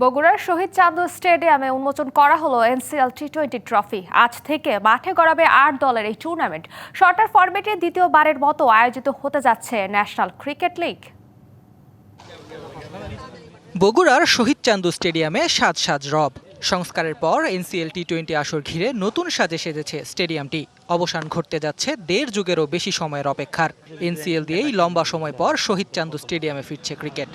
বগুড়ার শহীদ চাঁদ স্টেডিয়ামে উন্মোচন করা হলো এনসিএল টি টোয়েন্টি ট্রফি। আজ থেকে মাঠে গড়াবে আট দলের এই টুর্নামেন্ট শর্টার ফরম্যাটে দ্বিতীয়বারের মতো আয়োজিত হতে যাচ্ছে ন্যাশনাল ক্রিকেট লিগ। বগুড়ার শহীদ চান্দু স্টেডিয়ামে সাজ সাজ রব। সংস্কারের পর এনসিএল টি টোয়েন্টি আসর ঘিরে নতুন সাজে সেজেছে স্টেডিয়ামটি। অবসান ঘটতে যাচ্ছে দেড় যুগেরও বেশি সময়ের অপেক্ষার। এনসিএল দিয়েই লম্বা সময় পর শহীদ চান্দু স্টেডিয়ামে ফিরছে ক্রিকেট।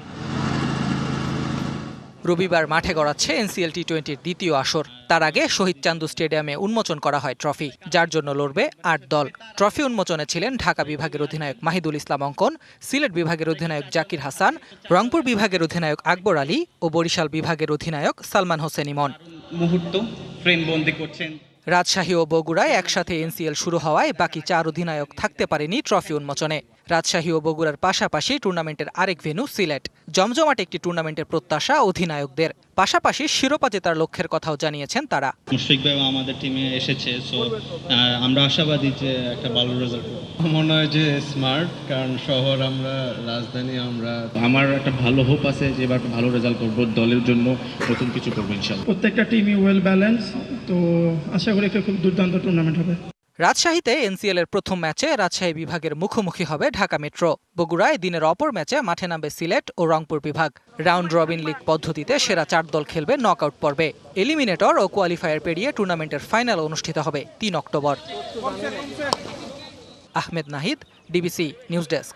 রবিবার মাঠে গড়াচ্ছে এনসিএল টি টোয়েন্টির দ্বিতীয় আসর। তার আগে শহীদ চান্দু স্টেডিয়ামে উন্মোচন করা হয় ট্রফি যার জন্য লড়বে আট দল। ট্রফি উন্মোচনে ছিলেন ঢাকা বিভাগের অধিনায়ক মাহিদুল ইসলাম অঙ্কন সিলেট বিভাগের অধিনায়ক জাকির হাসান রংপুর বিভাগের অধিনায়ক আকবর আলী ও বরিশাল বিভাগের অধিনায়ক সালমান হোসেন ইমন। মুহূর্ত করছেন। রাজশাহী ও বগুড়ায় একসাথে এনসিএল শুরু হওয়ায় বাকি চার অধিনায়ক থাকতে পারেনি ট্রফি উন্মোচনে। রাজশাহী ও বগুড়ার পাশাপাশি টুর্নামেন্টের আরেক ভেন্যু সিলেট। জমজমাট একটি টুর্নামেন্টের প্রত্যাশা অধিনায়কদের। পাশাপাশি শিরোপা জেতার লক্ষ্যের কথাও জানিয়েছেন তারা। মুশফিক ভাই আমাদের টিমে এসেছে সো আমরা আশাবাদী যে একটা ভালো রেজাল্ট মনে হয় যে স্মার্ট কারণ শহর আমরা রাজধানী আমরা। আমার একটা ভালো হোপ আছে যে এবার ভালো রেজাল্ট করব দলের জন্য নতুন কিছু করব ইনশাল্লাহ প্রত্যেকটা টিমই ওয়েল ব্যালেন্স তো আশা করি একটা খুব দুর্দান্ত টুর্নামেন্ট হবে। রাজশাহীতে এনসিএল এর প্রথম ম্যাচে রাজশাহী বিভাগের মুখোমুখি হবে ঢাকা মেট্রো। বগুড়ায় দিনের অপর ম্যাচে মাঠে নামবে সিলেট ও রংপুর বিভাগ। রাউন্ড রবিন লিগ পদ্ধতিতে সেরা চার দল খেলবে নকআউট পর্বে। এলিমিনেটর ও কোয়ালিফায়ার পেরিয়ে টুর্নামেন্টের ফাইনাল অনুষ্ঠিত হবে তিন October. Ahmed Nahid, DBC news desk.